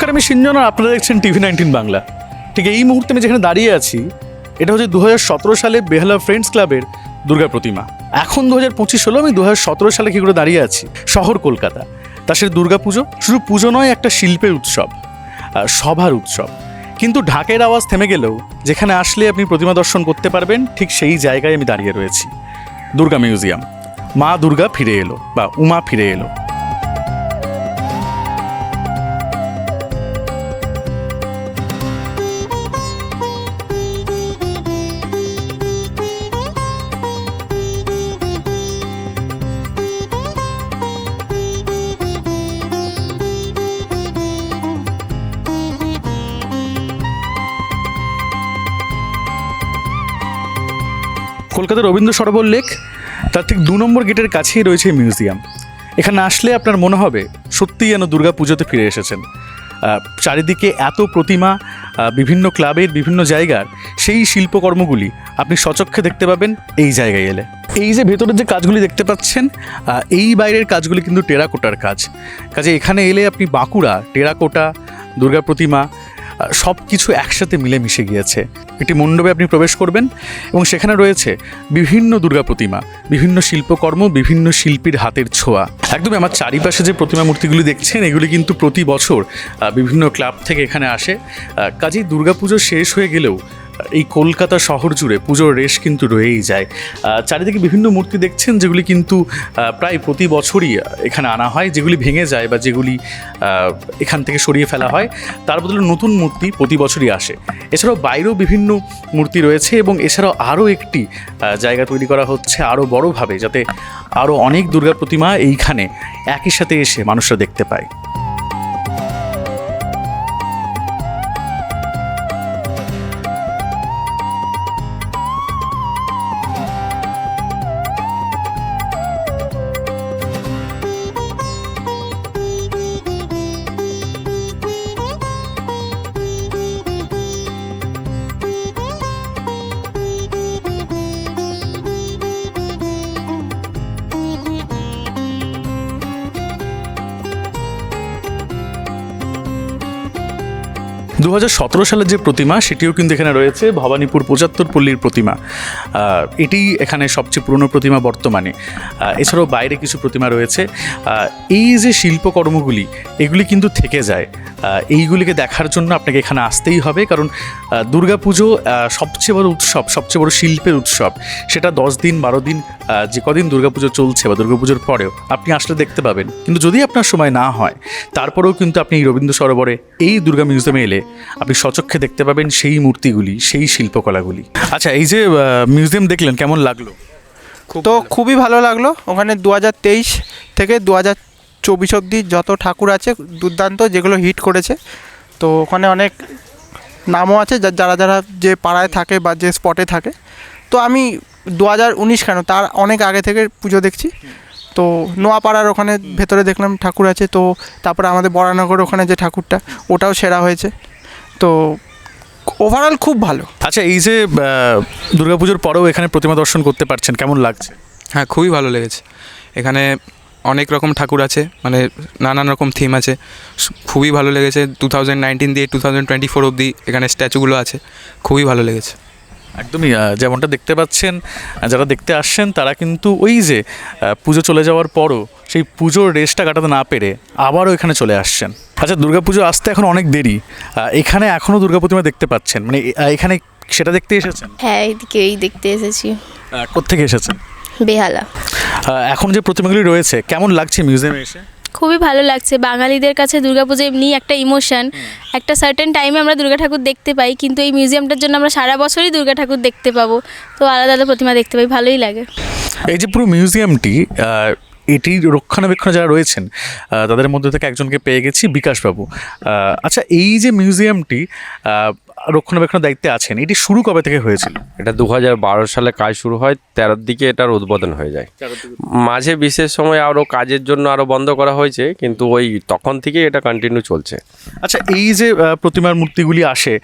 নমস্কার, আমি সিঞ্জন আর আপনারা দেখছেন টিভি নাইনটিন বাংলা। ঠিক এই মুহূর্তে আমি যেখানে দাঁড়িয়ে আছি, এটা হচ্ছে দু হাজার সতেরো সালে বেহালা ফ্রেন্ডস ক্লাবের দুর্গা প্রতিমা। এখন দু হাজার পঁচিশ হলো আমি দু হাজার সতেরো সালে কী করে দাঁড়িয়ে আছি? শহর কলকাতা। তা সে দুর্গা পুজো, শুধু পুজো নয়, একটা শিল্পের উৎসব সভার উৎসব। কিন্তু ঢাকের আওয়াজ থেমে গেলেও, যেখানে আসলে আপনি প্রতিমা দর্শন করতে পারবেন, ঠিক সেই জায়গায় আমি দাঁড়িয়ে রয়েছি। দুর্গা মিউজিয়াম। মা দুর্গা ফিরে এলো, বা উমা ফিরে এলো। কলকাতার রবীন্দ্র সরোবর লেক, তার ঠিক দু নম্বর গেটের কাছেই রয়েছে মিউজিয়াম। এখানে আসলে আপনার মনে হবে সত্যিই যেন দুর্গা পুজোতে ফিরে এসেছেন। চারিদিকে এত প্রতিমা বিভিন্ন ক্লাবের বিভিন্ন জায়গার সেই শিল্পকর্মগুলি আপনি সচক্ষে দেখতে পাবেন এই জায়গায় এলে। এই যে ভেতরের যে কাজগুলি দেখতে পাচ্ছেন এই বাইরের কাজগুলি কিন্তু টেরাকোটার কাজ। কাজে এখানে এলে আপনি বাঁকুড়া, টেরাকোটা, দুর্গা প্রতিমা সব কিছু একসাথে মিলেমিশে গিয়েছে। একটি মণ্ডপে আপনি প্রবেশ করবেন এবং সেখানে রয়েছে বিভিন্ন দুর্গা প্রতিমা, বিভিন্ন শিল্পকর্ম, বিভিন্ন শিল্পীর হাতের ছোঁয়া। একদমই আমার চারিপাশে যে প্রতিমা মূর্তিগুলি দেখছেন, এগুলি কিন্তু প্রতি বছর বিভিন্ন ক্লাব থেকে এখানে আসে। কাজেই দুর্গাপুজো শেষ হয়ে গেলেও এই কলকাতা শহর জুড়ে পুজোর রেশ কিন্তু রয়েই যায়। চারিদিকে বিভিন্ন মূর্তি দেখছেন যেগুলি কিন্তু প্রায় প্রতি বছরই এখানে আনা হয়, যেগুলি ভেঙে যায় বা যেগুলি এখান থেকে সরিয়ে ফেলা হয়। তার বদলে নতুন মূর্তি প্রতি বছরই আসে। এছাড়াও বাইরেও বিভিন্ন মূর্তি রয়েছে এবং এছাড়াও আরও একটি জায়গা তৈরি করা হচ্ছে আরও বড়োভাবে, যাতে আরও অনেক দুর্গা প্রতিমা এইখানে একই সাথে এসে মানুষরা দেখতে পায়। দু হাজার সতেরো সালের যে প্রতিমা, সেটিও কিন্তু এখানে রয়েছে, ভবানীপুর পঁচাত্তর পল্লীর প্রতিমা। এটি এখানে সবচেয়ে পুরনো প্রতিমা বর্তমানে। এছাড়াও বাইরে কিছু প্রতিমা রয়েছে। এই যে শিল্পকর্মগুলি, এগুলি কিন্তু থেকে যায়। এইগুলিকে দেখার জন্য আপনাকে এখানে আসতেই হবে, কারণ দুর্গাপুজো সবচেয়ে বড় উৎসব, সবচেয়ে বড় শিল্পের উৎসব, সেটা দশ দিন, বারো দিন যে কদিন দুর্গাপুজো চলছে বা দুর্গাপুজোর পরেও আপনি আসলে দেখতে পাবেন। কিন্তু যদি আপনার সময় না হয়, তারপরেও কিন্তু আপনি রবীন্দ্র সরোবরে, এই দুর্গা মিউজিয়ামে এলে আপনি সচক্ষে দেখতে পাবেন সেই মূর্তিগুলি, সেই শিল্পকলাগুলি। আচ্ছা এই যে মিউজিয়াম দেখলেন, কেমন লাগল? তো খুবই ভালো লাগল। ওখানে দু হাজার তেইশ থেকে দু হাজার চব্বিশ অব্দি যত ঠাকুর আছে, দুর্দান্ত যেগুলো হিট করেছে, তো ওখানে অনেক নামও আছে যারা যারা যে পাড়ায় থাকে বা যে স্পটে থাকে। তো আমি দু হাজার উনিশ কেন? তার অনেক আগে থেকে পুজো দেখছি। তো নোয়াপাড়ার ওখানে ভেতরে দেখলাম ঠাকুর আছে তো তারপরে আমাদের বরানগর ওখানে যে ঠাকুরটা ওটাও সেরা হয়েছে। তো ওভারঅল খুব ভালো। আচ্ছা এই যে দুর্গাপুজোর পরেও এখানে প্রতিমা দর্শন করতে পারছেন কেমন লাগছে? হ্যাঁ খুবই ভালো লেগেছে। এখানে অনেক রকম ঠাকুর আছে মানে নানান রকম থিম আছে। খুবই ভালো লেগেছে। টু থাউজেন্ড নাইনটিন দিয়ে টু থাউজেন্ড টোয়েন্টি ফোর অবধি এখানে স্ট্যাচুগুলো আছে খুবই ভালো লেগেছে। একদমই যেমনটা দেখতে পাচ্ছেন যারা দেখতে আসছেন তারা কিন্তু ওই যে পুজো চলে যাওয়ার পরও সেই পুজোর রেসটা কাটাতে না পেরে আবারও এখানে চলে আসছেন। আচ্ছা দুর্গাপুজো আসতে এখন অনেক দেরি। এখানে এখনও দুর্গা প্রতিমা দেখতে পাচ্ছেন। মানে এখানে সেটা দেখতে এসেছেন? হ্যাঁ এইদিকে এই দেখতে এসেছি। আহ, কোত্থেকে এসেছেন? বেহালা। এখন যে প্রতিমাগুলি রয়েছে কেমন লাগছে মিউজিয়ামে এসে? খুবই ভালো লাগছে। বাঙালিদের কাছে দুর্গাপুজো এমনি একটা ইমোশন একটা সার্টেন টাইমে আমরা দুর্গা ঠাকুর দেখতে পাই কিন্তু এই মিউজিয়ামটার জন্য আমরা সারা বছরই দুর্গা ঠাকুর দেখতে পাবো। তো আলাদা আলাদা প্রতিমা দেখতে পাই ভালোই লাগে। এই যে পুরো মিউজিয়ামটি এটি এটির রক্ষণাবেক্ষণে যারা রয়েছেন তাদের মধ্যে থেকে একজনকে পেয়ে গেছি বিকাশবাবু। আচ্ছা এই যে মিউজিয়ামটি আহ, রক্ষণাবেক্ষণ দায়িত্বে আছেন এটি শুরু কবে থেকে হয়েছিল? এটা দু হাজার বারো সালে কাজ শুরু হয় তেরোর দিকে এটার উদ্বোধন হয়ে যায়। মাঝে বিশেষ সময় আরও কাজের জন্য আরও বন্ধ করা হয়েছে কিন্তু ওই তখন থেকে এটা কন্টিনিউ চলছে। আচ্ছা এই যে প্রতিমার মূর্তিগুলি আসে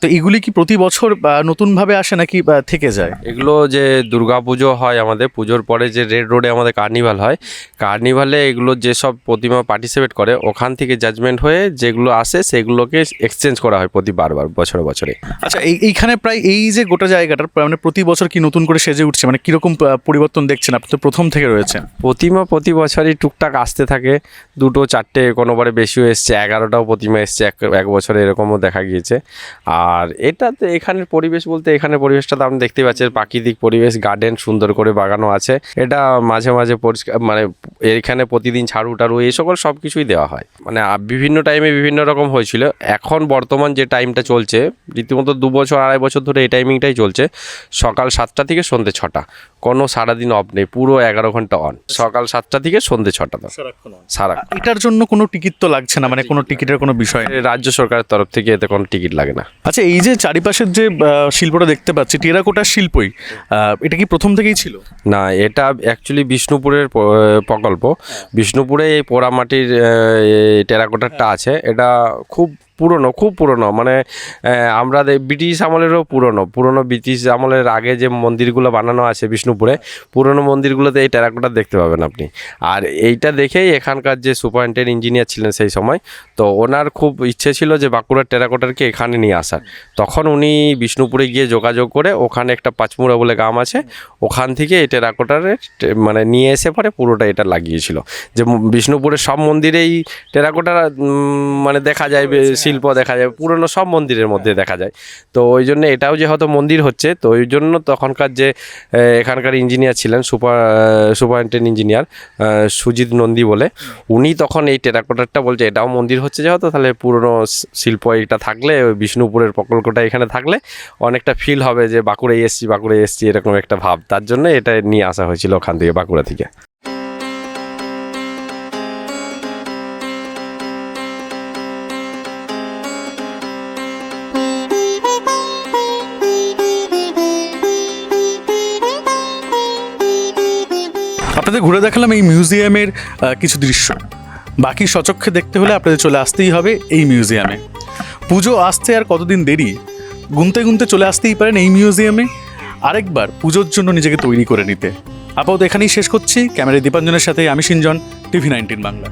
তো এগুলি কি প্রতি বছর নতুনভাবে আসে নাকি থেকে যায়? এগুলো যে দুর্গা পুজো হয় আমাদের পুজোর পরে যে রেড রোডে আমাদের কার্নিভাল হয় কার্নিভালে এগুলো যেসব প্রতিমা পার্টিসিপেট করে ওখান থেকে জাজমেন্ট হয়ে যেগুলো আসে সেগুলোকে এক্সচেঞ্জ করা হয় প্রতি বারবার বছরে বছরে আচ্ছা এই এইখানে প্রায় এই যে গোটা জায়গাটার মানে প্রতি বছর কি নতুন করে সেজে উঠছে? মানে কীরকম পরিবর্তন দেখছেন আপনি? তো প্রথম থেকে রয়েছেন প্রতিমা প্রতি বছরই টুকটাক আসতে থাকে। দুটো চারটে কোনোবারে বেশিও এসছে এগারোটাও প্রতিমা এসছে। এক এক বছরে এরকমও দেখা গিয়েছে। আর এটাতে এখানের পরিবেশ বলতে এখানের পরিবেশটা তো আপনি দেখতেই পাচ্ছেন প্রাকৃতিক পরিবেশ গার্ডেন সুন্দর করে বাগানো আছে। এটা মাঝে মাঝে পরিষ্কার মানে এখানে প্রতিদিন ঝাড়ু টাড়ু এই সকল সব কিছুই দেওয়া হয়। মানে বিভিন্ন টাইমে বিভিন্ন রকম হয়েছিল। এখন বর্তমান যে টাইমটা চলছে রীতিমতো দু বছর আড়াই বছর ধরে এই টাইমিংটাই চলছে। সকাল সাতটা থেকে সন্ধ্যে ছটা। কোনো সারাদিন অফ নেই পুরো এগারো ঘণ্টা অন সকাল সাতটা থেকে সন্ধ্যে ছটা তো সারা এটার জন্য কোনো টিকিট তো লাগছে না মানে কোনো টিকিটের কোনো বিষয় নেই। রাজ্য সরকারের তরফ থেকে এতে কোনো টিকিট লাগে না। আচ্ছা এই যে চারিপাশের যে শিল্পটা দেখতে পাচ্ছি টেরাকোটার শিল্পই এটা কি প্রথম থেকেই ছিল? না এটা অ্যাকচুয়ালি বিষ্ণুপুরের প্রকল্প। বিষ্ণুপুরে এই পোড়ামাটির টেরাকোটারটা আছে। এটা খুব পুরনো খুব পুরনো। মানে আমরা ব্রিটিশ আমলেরও পুরনো। পুরনো ব্রিটিশ আমলের আগে যে মন্দিরগুলো বানানো আছে বিষ্ণুপুরে পুরনো মন্দিরগুলোতে এই টেরাকোটা দেখতে পাবেন আপনি। আর এইটা দেখেই এখানকার যে সুপারিনটেন্ডেন্ট ইঞ্জিনিয়ার ছিলেন সেই সময় তো ওনার খুব ইচ্ছে ছিল যে বাঁকুড়ার টেরাকোটারকে এখানে নিয়ে আসার। তখন উনি বিষ্ণুপুরে গিয়ে যোগাযোগ করে ওখানে একটা পাঁচমুড়া বলে গ্রাম আছে ওখান থেকে এই টেরাকোটারের মানে নিয়ে এসে পরে পুরোটা এটা লাগিয়েছিল। যে বিষ্ণুপুরের সব মন্দিরেই টেরাকোটা উম, মানে দেখা যায় শিল্প দেখা যায় পুরনো সব মন্দিরের মধ্যে দেখা যায়। তো ওই জন্য এটাও যে হয়তো মন্দির হচ্ছে তো ওই জন্য তখনকার যে এখানকার ইঞ্জিনিয়ার ছিলেন super superintendent engineer Sujit Nandi বলে উনি তখন এই টেরাকোটারটা বলছে এটাও মন্দির হচ্ছে যেহেতু তাহলে পুরনো শিল্প এটা থাকলে ওই বিষ্ণুপুরের প্রকল্পটা এখানে থাকলে অনেকটা ফিল হবে যে বাঁকুড়ায় এসছি বাঁকুড়ায় এসছি এরকম একটা ভাব। তার জন্য এটা নিয়ে আসা হয়েছিল ওখান থেকে বাঁকুড়া থেকে। আপনাদের ঘুরে দেখালাম এই মিউজিয়ামের কিছু দৃশ্য। বাকি সচক্ষে দেখতে হলে আপনাদের চলে আসতেই হবে এই মিউজিয়ামে। পুজো আসতে আর কতদিন দেরি? গুনতে গুনতে চলে আসতেই পারেন এই মিউজিয়ামে। আরেকবার পুজোর জন্য নিজেকে তৈরি করে নিতে। আপাতত এখানেই শেষ করছি। ক্যামেরায় দীপাঞ্জনের সাথে আমি সিঞ্জন টিভি নাইনটিন বাংলা।